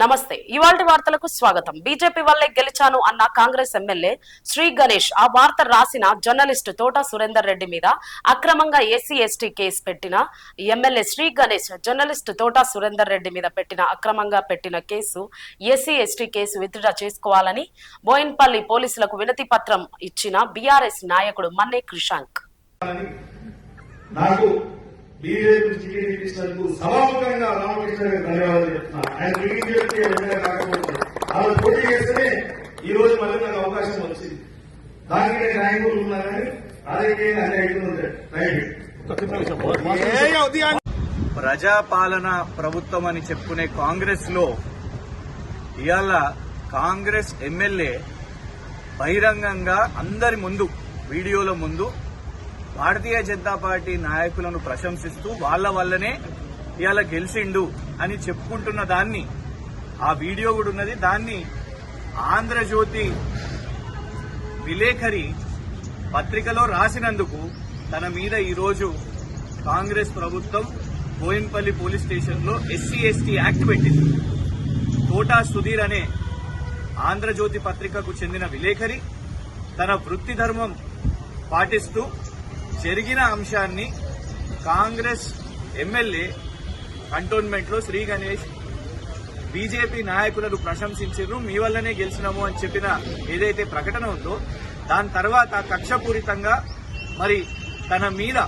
నమస్తే. ఇవాళ వార్తలకు స్వాగతం. బీజేపీ వల్లే గెలిచాను అన్న కాంగ్రెస్ ఎమ్మెల్యే శ్రీ గణేష్ ఆ వార్త రాసిన జర్నలిస్ట్ తోట సురేందర్ రెడ్డి మీద అక్రమంగా ఎస్సీ ఎస్టీ కేసు పెట్టిన ఎమ్మెల్యే శ్రీ గణేష్ జర్నలిస్ట్ తోట సురేందర్ రెడ్డి మీద పెట్టిన అక్రమంగా పెట్టిన case SC ST case withdraw చేసుకోవాలని బోయిన్పల్లి పోలీసులకు వినతి పత్రం ఇచ్చిన బీఆర్ఎస్ నాయకుడు మన్నే కృషాంక్ నాకు బీజేపీ టికెట్ ఇచ్చినందుకు సభాముఖంగా రామకృష్ణ గారికి ధన్యవాదాలు చెప్తున్నా ఆయన బీజేపీ ఎమ్మెల్యే కాకపోతే వాళ్ళు పోటీ చేస్తేనే ఈ రోజు మళ్ళీ నాకు అవకాశం వచ్చింది. దానికి నేను రైట్ ప్రజాపాలన ప్రభుత్వం అని చెప్పుకునే కాంగ్రెస్లో ఇవాళ కాంగ్రెస్ ఎమ్మెల్యే బహిరంగంగా అందరి ముందు వీడియోల ముందు భారతీయ జనతా పార్టీ నాయకులను ప్రశంసిస్తూ వాళ్ళ వల్లనే ఇవాళ గెలిచిండు అని చెప్పుకుంటున్న దాన్ని ఆ వీడియో కూడా ఉన్నది. దాన్ని ఆంధ్రజ్యోతి విలేఖరి పత్రికలో రాసినందుకు తన మీద ఈరోజు కాంగ్రెస్ ప్రభుత్వం బోయిన్పల్లి పోలీస్ స్టేషన్లో ఎస్సీ ఎస్టీ యాక్ట్ పెట్టింది. తోటా సుధీర్ అనే ఆంధ్రజ్యోతి పత్రికకు చెందిన విలేఖరి తన వృత్తి ధర్మం పాటిస్తూ జరిగిన అంశాన్ని కాంగ్రెస్ ఎమ్మెల్యే కంటోన్మెంట్లో శ్రీ గణేష్ బీజేపీ నాయకులను ప్రశంసించారు మీ వల్లనే గెలిచినాము అని చెప్పిన ఏదైతే ప్రకటన ఉందో దాని తర్వాత కక్షపూరితంగా మరి తన మీద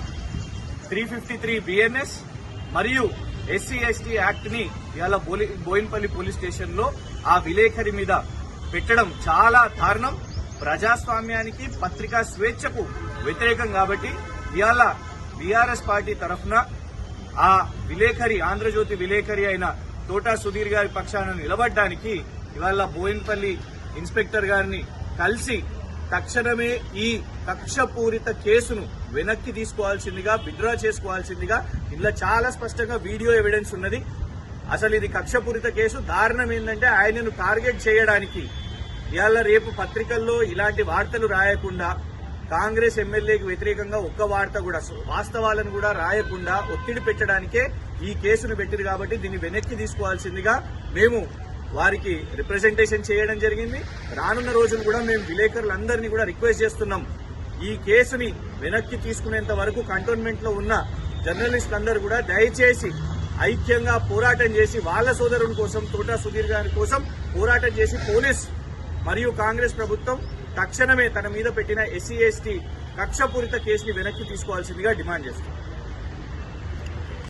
త్రీ ఫిఫ్టీ త్రీ బిఎన్ఎస్ మరియు ఎస్సీ ఎస్టీ యాక్ట్ని ఇవాళ బోలి- బోయిన్పల్లి పోలీస్ స్టేషన్లో ఆ విలేఖరి మీద పెట్టడం చాలా దారుణం. ప్రజాస్వామ్యానికి పత్రికా స్వేచ్ఛకు వ్యతిరేకం కాబట్టి ఇవాళ బీఆర్ఎస్ పార్టీ తరఫున ఆ విలేఖరి ఆంధ్రజ్యోతి విలేఖరి అయిన తోటా సుధీర్ గారి పక్షాన నిలబడడానికి ఇవాళ బోయిన్పల్లి ఇన్స్పెక్టర్ గారిని కలిసి తక్షణమే ఈ కక్షపూరిత కేసును వెనక్కి తీసుకోవాల్సిందిగా విత్డ్రా చేసుకోవాల్సిందిగా ఇందులో చాలా స్పష్టంగా వీడియో ఎవిడెన్స్ ఉన్నది. అసలు ఇది కక్షపూరిత కేసు. దారుణం ఏంటంటే ఆయనను టార్గెట్ చేయడానికి ఇవాళ రేపు పత్రికల్లో ఇలాంటి వార్తలు రాయకుండా కాంగ్రెస్ ఎమ్మెల్యేకి వ్యతిరేకంగా ఒక్క వార్త కూడా వాస్తవాలను కూడా రాయకుండా ఒత్తిడి పెట్టడానికే ఈ కేసును పెట్టిరు కాబట్టి దీన్ని వెనక్కి తీసుకోవాల్సిందిగా మేము వారికి రిప్రజెంటేషన్ చేయడం జరిగింది. రానున్న రోజులు కూడా మేము విలేకరులందరినీ కూడా రిక్వెస్ట్ చేస్తున్నాం. ఈ కేసుని వెనక్కి తీసుకునేంత వరకు కంటోన్మెంట్లో ఉన్న జర్నలిస్టులందరూ కూడా దయచేసి ఐక్యంగా పోరాటం చేసి వాళ్ళ సోదరుని కోసం తోటా సుధీర్ గారి కోసం పోరాటం చేసి పోలీస్ మరియు కాంగ్రెస్ ప్రభుత్వం తక్షణమే తన మీద పెట్టిన ఎస్సీ ఎస్టీ కక్షపూరిత కేసుని వెనక్కి తీసుకోవాల్సిందిగా డిమాండ్ చేస్తుంది